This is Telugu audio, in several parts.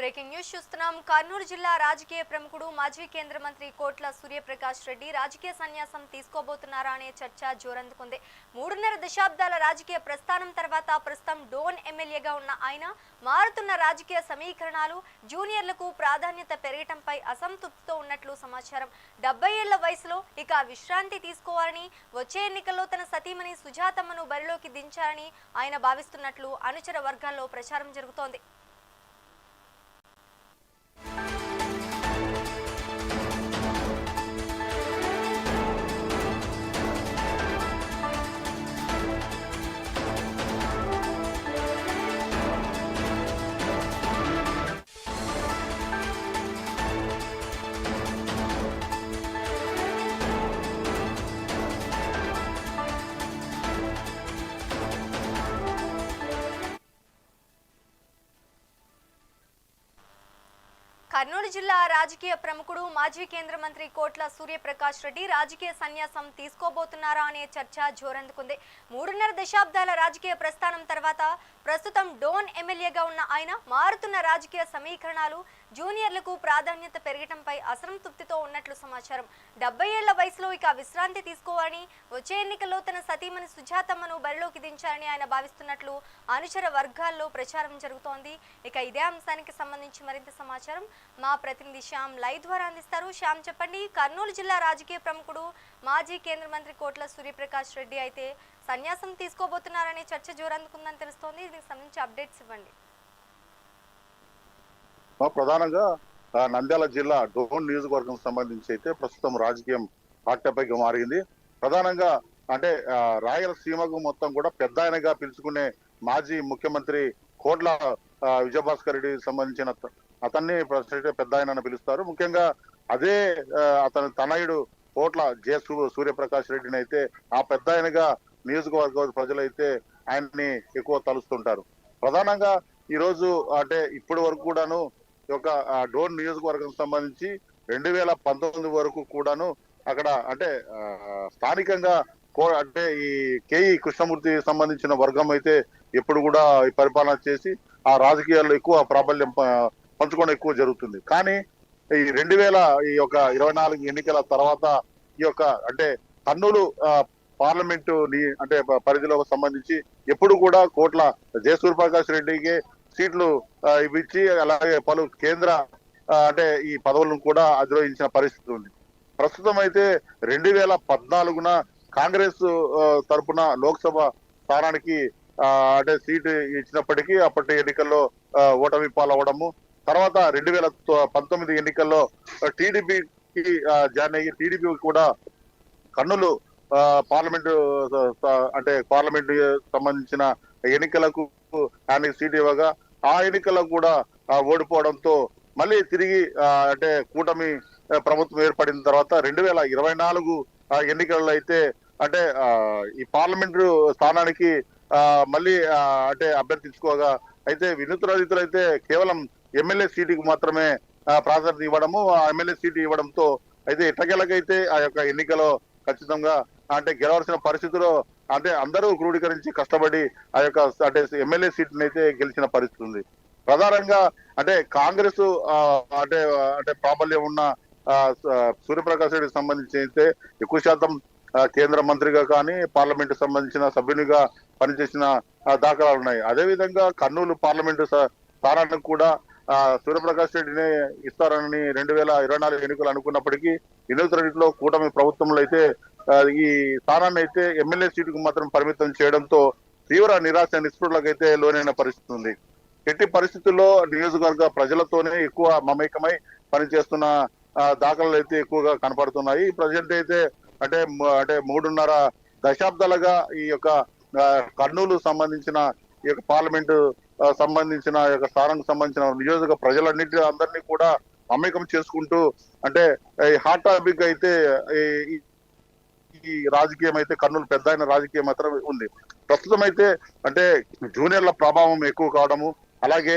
బ్రేకింగ్ న్యూస్ చూస్తున్నాం. కర్నూలు జిల్లా రాజకీయ ప్రముఖుడు మాజీ కేంద్ర మంత్రి కోట్ల సూర్యప్రకాష్ రెడ్డి రాజకీయ సన్యాసం తీసుకోబోతున్నారా అనే చర్చ జోరందుకుంది. మూడున్నర దశాబ్దాల రాజకీయ ప్రస్థానం తర్వాత ప్రస్తుతం డోన్ ఎమ్మెల్యేగా ఉన్న ఆయన మారుతున్న రాజకీయ సమీకరణాలు జూనియర్లకు ప్రాధాన్యత పెరగటంపై అసంతృప్తితో ఉన్నట్లు సమాచారం. డెబ్బై ఏళ్ళ వయసులో ఇక విశ్రాంతి తీసుకోవాలని వచ్చే ఎన్నికల్లో తన సతీమణి సుజాతమ్మను బరిలోకి దించాలని ఆయన భావిస్తున్నట్లు అనుచర వర్గాల్లో ప్రచారం జరుగుతోంది. కర్నూలు జిల్లా రాజకీయ ప్రముఖుడు మాజీ కేంద్ర మంత్రి కోట్ల సూర్యప్రకాష్ రెడ్డి రాజకీయ సన్యాసం తీసుకోబోతున్నారా అనే చర్చ జోరందుకుంది. మూడున్నర దశాబ్దాల రాజకీయ ప్రస్థానం తర్వాత ప్రస్తుతం డోన్ ఎమ్మెల్యేగా ఉన్న ఆయన మారుతున్న రాజకీయ సమీకరణాలు జూనియర్లకు ప్రాధాన్యత పెరగటంపై అసంతృప్తితో ఉన్నట్లు సమాచారం. డెబ్బై ఏళ్ళ వయసులో ఇక విశ్రాంతి తీసుకోవాలని వచ్చే ఎన్నికల్లో తన సతీమణి సుజాతమ్మను బరిలోకి దించాలని ఆయన భావిస్తున్నట్లు అనుచర వర్గాల్లో ప్రచారం జరుగుతోంది. ఇక ఇదే అంశానికి సంబంధించి మరింత సమాచారం. మా ప్రతినిధి శ్యామ్ లైవ్ ద్వారా అందిస్తారు. శ్యామ్ చెప్పండి. కర్నూలు జిల్లా రాజకీయ ప్రముఖుడు మాజీ కేంద్ర మంత్రి కోట్ల సూర్యప్రకాష్ రెడ్డి అయితే సన్యాసం తీసుకోబోతున్నారనే చర్చ జోరందుకుందని తెలుస్తోంది. దీనికి సంబంధించి అప్డేట్స్ ఇవ్వండి. ప్రధానంగా నంద్యాల జిల్లా డోన్ నియోజకవర్గం సంబంధించి అయితే ప్రస్తుతం రాజకీయం పార్టీపైకి మారింది. ప్రధానంగా అంటే రాయలసీమకు మొత్తం కూడా పెద్ద ఆయనగా పిలుచుకునే మాజీ ముఖ్యమంత్రి కోట్ల విజయభాస్కర్ రెడ్డి సంబంధించిన అతన్ని పెద్ద ఆయన అని పిలుస్తారు. ముఖ్యంగా అదే అతని తనయుడు కోట్ల జె సూ- సూర్యప్రకాష్ రెడ్డిని అయితే ఆ పెద్ద ఆయనగా నియోజకవర్గ ప్రజలైతే ఆయన్ని ఎక్కువ తలుస్తుంటారు. ప్రధానంగా ఈ రోజు అంటే ఇప్పటి వరకు కూడాను యొక్క డోర్ నియోజకవర్గం సంబంధించి రెండు వేల పంతొమ్మిది వరకు కూడాను అక్కడ అంటే స్థానికంగా కో- అంటే ఈ కేఈ కృష్ణమూర్తి సంబంధించిన వర్గం అయితే ఎప్పుడు కూడా ఈ పరిపాలన చేసి ఆ రాజకీయాల్లో ఎక్కువ ప్రాబల్యం ప- పంచుకోవడం ఎక్కువ జరుగుతుంది. కానీ ఈ రెండు వేల ఈ యొక్క ఇరవై నాలుగు ఎన్నికల తర్వాత ఈ యొక్క అంటే కర్నూలు పార్లమెంటు అంటే పరిధిలో పరిధిలోకి సంబంధించి ఎప్పుడు కూడా కోట్ల జయసూర్ ప్రకాష్ రెడ్డికి సీట్లు ఇవ్వించి అలాగే పలు కేంద్ర అంటే ఈ పదవులను కూడా అధిరోహించిన పరిస్థితి ఉంది. ప్రస్తుతం అయితే రెండు వేల పద్నాలుగున కాంగ్రెస్ తరఫున తరపున లోక్సభ స్థానానికి అంటే సీటు ఇచ్చినప్పటికీ అప్పటి ఎన్నికల్లో ఓటమి పాలవడము తర్వాత రెండు వేల పంతొమ్మిది ఎన్నికల్లో టీడీపీకి జాయిన్ అయ్యి టీడీపీ కూడా కర్నూలు ఆ, పార్లమెంటు అంటే పార్లమెంట్ సంబంధించిన ఎన్నికలకు ఆయనకి సీట్ ఇవ్వగా ఆ ఎన్నికల్లో కూడా ఓడిపోవడంతో మళ్ళీ తిరిగి అంటే కూటమి ప్రభుత్వం ఏర్పడిన తర్వాత రెండు వేల ఇరవై నాలుగు ఎన్నికల్లో అయితే అంటే ఈ పార్లమెంటు స్థానానికి మళ్ళీ అంటే అభ్యర్థించుకోగా అయితే వినూత్న అయితే కేవలం ఎమ్మెల్యే సీటుకి మాత్రమే ప్రాధాన్యత ఇవ్వడము ఆ ఎమ్మెల్యే సీటు ఇవ్వడంతో అయితే ఇటకెలకైతే ఆ యొక్క ఎన్నికలో ఖచ్చితంగా అంటే గెలవాల్సిన పరిస్థితిలో అంటే అందరూ క్రోడీకరించి కష్టపడి ఆ యొక్క అంటే ఎమ్మెల్యే సీట్ని అయితే గెలిచిన పరిస్థితి ఉంది. ప్రధానంగా అంటే కాంగ్రెస్ అంటే అంటే ప్రాబల్యం ఉన్న సూర్యప్రకాష్ రెడ్డికి సంబంధించి అయితే ఎక్కువ శాతం కేంద్ర మంత్రిగా కానీ పార్లమెంట్ సంబంధించిన సభ్యునిగా పనిచేసిన దాఖలాలు ఉన్నాయి. అదే విధంగా కర్నూలు పార్లమెంటు స్థానానికి కూడా ఆ, సూర్యప్రకాష్ రెడ్డిని ఇస్తారని రెండు వేల ఇరవై నాలుగు ఎన్నికలు అనుకున్నప్పటికీ వినూత్న రీతిలో కూటమి ప్రభుత్వంలో అయితే ఈ స్థానాన్ని అయితే ఎమ్మెల్యే సీటుకు మాత్రం పరిమితం చేయడంతో తీవ్ర నిరాశ నిస్పృహలకు అయితే లోనైన పరిస్థితి ఉంది. ఎట్టి పరిస్థితుల్లో నియోజకవర్గ ప్రజలతోనే ఎక్కువ మమేకమై పనిచేస్తున్న దాఖలు అయితే ఎక్కువగా కనపడుతున్నాయి. ప్రజెంట్ అయితే అంటే అంటే మూడున్నర దశాబ్దాలుగా ఈ యొక్క కర్నూలు సంబంధించిన ఈ యొక్క పార్లమెంటు సంబంధించిన ఈ యొక్క స్థానానికి సంబంధించిన నియోజక ప్రజలన్నిటి అందరినీ కూడా మమేకం చేసుకుంటూ అంటే ఈ హాట్ టాపిక్ అయితే ఈ- ఈ- రాజకీయం అయితే కర్నూలు పెద్ద అయిన రాజకీయం మాత్రం ఉంది. ప్రస్తుతం అయితే అంటే జూనియర్ల ప్రభావం ఎక్కువ కావడము అలాగే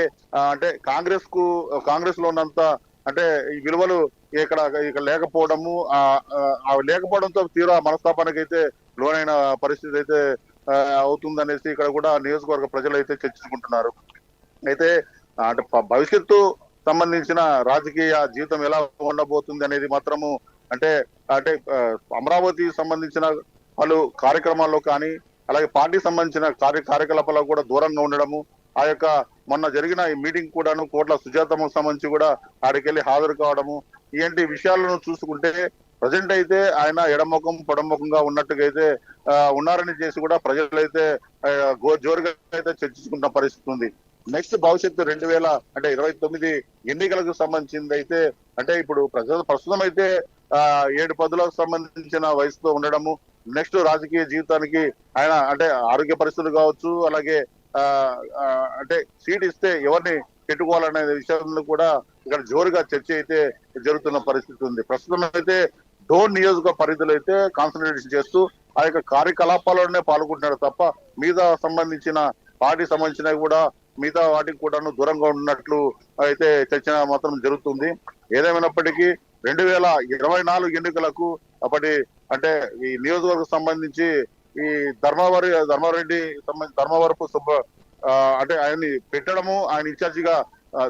అంటే కాంగ్రెస్కు కాంగ్రెస్లో ఉన్నంత అంటే ఈ విలువలు ఇక్కడ ఇక్కడ లేకపోవడము ఆ లేకపోవడంతో తీవ్ర మనస్తాపానికి అయితే లోనైన పరిస్థితి అయితే అవుతుంది అవుతుందనేసి ఇక్కడ కూడా నియోజకవర్గ ప్రజలు అయితే చర్చించుకుంటున్నారు. అయితే అంటే భవిష్యత్తు సంబంధించిన రాజకీయ జీవితం ఎలా ఉండబోతుంది అనేది మాత్రము అంటే అంటే అమరావతికి సంబంధించిన పలు కార్యక్రమాల్లో కానీ అలాగే పార్టీ సంబంధించిన కార్య కార్యకలాపాలకు కూడా దూరంగా ఉండడము ఆ యొక్క మొన్న జరిగిన ఈ మీటింగ్ కూడాను కోట్ల సుజాతకు సంబంధించి కూడా ఆడికెళ్ళి హాజరు కావడము ఇలాంటి విషయాలను చూసుకుంటే ప్రజెంట్ అయితే ఆయన ఎడముఖం పొడముఖంగా ఉన్నట్టుగా అయితే ఉన్నారని చేసి కూడా ప్రజలైతే జోరుగా అయితే చర్చించుకున్న పరిస్థితి ఉంది. నెక్స్ట్ భవిష్యత్తు రెండు వేల అంటే ఇరవై తొమ్మిది ఎన్నికలకు సంబంధించింది అయితే అంటే ఇప్పుడు ప్రజలు ప్రస్తుతం అయితే ఏడు పదులకు సంబంధించిన వయసుతో ఉండడము నెక్స్ట్ రాజకీయ జీవితానికి ఆయన అంటే ఆరోగ్య పరిస్థితులు కావచ్చు అలాగే ఆ అంటే సీట్ ఇస్తే ఎవరిని పెట్టుకోవాలనే విషయంలో కూడా ఇక్కడ జోరుగా చర్చ అయితే జరుగుతున్న పరిస్థితి ఉంది. ప్రస్తుతం అయితే డోన్ నియోజక పరిధిలో అయితే కాన్సన్ట్రేషన్ చేస్తూ ఆ యొక్క కార్యకలాపాల్లోనే పాల్గొంటున్నారు తప్ప మిగతా సంబంధించిన పార్టీ సంబంధించినవి కూడా మిగతా వాటికి కూడాను దూరంగా ఉన్నట్లు అయితే చర్చ మాత్రం జరుగుతుంది. ఏదేమైనప్పటికీ రెండు వేల ఇరవై నాలుగు ఎన్నికలకు అప్పటి అంటే ఈ నియోజకవర్గం సంబంధించి ఈ ధర్మవరి ధర్మారెడ్డి సంబంధించి ధర్మవరపు సుబ్బ అంటే ఆయన్ని పెట్టడము ఆయన ఇన్ఛార్జిగా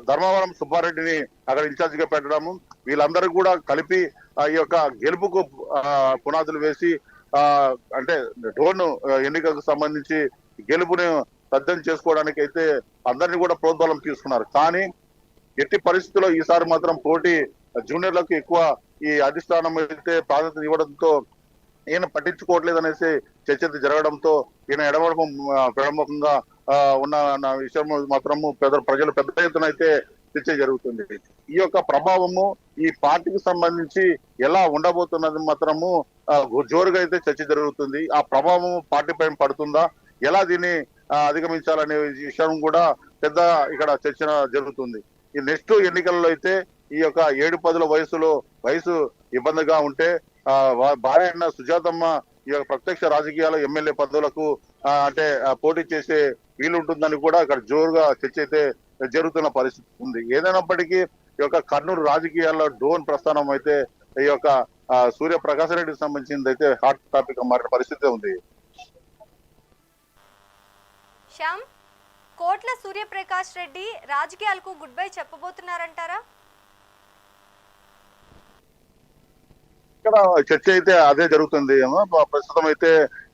ధర్మవరం సుబ్బారెడ్డిని అక్కడ ఇన్ఛార్జిగా పెట్టడము వీళ్ళందరూ కూడా కలిపి ఆ ఈ యొక్క గెలుపుకు ఆ, పునాదులు వేసి ఆ అంటే డోన్ ఎన్నికలకు సంబంధించి గెలుపుని సజ్జం చేసుకోవడానికి అయితే అందరినీ కూడా ప్రోద్బలం తీసుకున్నారు. కానీ ఎట్టి పరిస్థితుల్లో ఈసారి మాత్రం పోటీ జూనియర్లకు ఎక్కువ ఈ అధిష్టానం అయితే ప్రాధాన్యత ఇవ్వడంతో ఈయన పట్టించుకోవట్లేదు అనేసి చర్చ జరగడంతో ఈయన ఎడమడము ప్రముఖంగా ఉన్న విషయం మాత్రము పెద్ద ప్రజలు పెద్ద ఎత్తున అయితే చర్చ జరుగుతుంది. ఈ యొక్క ప్రభావము ఈ పార్టీకి సంబంధించి ఎలా ఉండబోతున్నది మాత్రము జోరుగా అయితే చర్చ జరుగుతుంది. ఆ ప్రభావం పార్టీ పైన పడుతుందా? ఎలా దీన్ని అధిగమించాలనే విషయం కూడా పెద్ద ఇక్కడ చర్చ జరుగుతుంది. ఈ నెక్స్ట్ ఎన్నికల్లో అయితే ఈ యొక్క ఏడు పదుల వయసులో వయసు ఇబ్బందిగా ఉంటే భార్య అయిన సుజాతమ్మ ఈ యొక్క ప్రత్యక్ష రాజకీయాల ఎమ్మెల్యే పదవులకు అంటే పోటీ చేసే వీలుంటుందని కూడా అక్కడ జోరుగా చర్చ అయితే జరుగుతున్న పరిస్థితి ఉంది. ఏదైనప్పటికీ ఈ యొక్క కర్నూలు రాజకీయాల్లో డోన్ ప్రస్థానం అయితే ఈ యొక్క సూర్య ప్రకాశ్ రెడ్డికి సంబంధించింది అయితే హాట్ టాపిక్ మారిన పరిస్థితి ఉంది. శ్యామ్ కోట్ల సూర్యప్రకాష్ రెడ్డి రాజకీయాలకు గుడ్ బై చెప్పబోతున్నారంటారా? ఇక్కడ చర్చ అయితే అదే జరుగుతుంది. ఏమో ప్రస్తుతం అయితే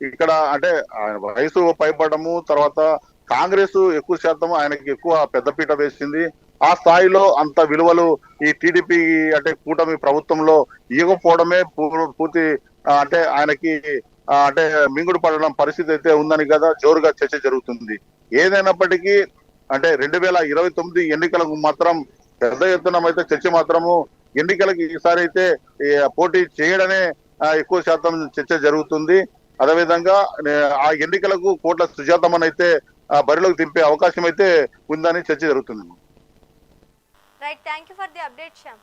ఇక్కడ అంటే ఆయన వయసు పైపడము తర్వాత కాంగ్రెస్ ఎక్కువ శాతం ఆయనకి ఎక్కువ పెద్దపీట వేసింది. ఆ స్థాయిలో అంత విలువలు ఈ టీడీపీ అంటే కూటమి ప్రభుత్వంలో ఇవ్వకపోవడమే పూర్తి అంటే ఆయనకి అంటే మింగుడు పడడం పరిస్థితి అయితే ఉందని కదా జోరుగా చర్చ జరుగుతుంది. ఏదైనప్పటికీ అంటే రెండు వేల ఇరవై తొమ్మిది ఎన్నికలకు మాత్రం పెద్ద ఎత్తున అయితే చర్చ మాత్రము ఎన్నికలకు ఈసారి అయితే పోటీ చేయడమే ఎక్కువ శాతం చర్చ జరుగుతుంది. అదేవిధంగా ఆ ఎన్నికలకు కోట్ల సుజాతమ్మని అయితే బరిలోకి దింపే అవకాశం అయితే ఉందని చర్చ జరుగుతుంది. Right thank you for the update Shyam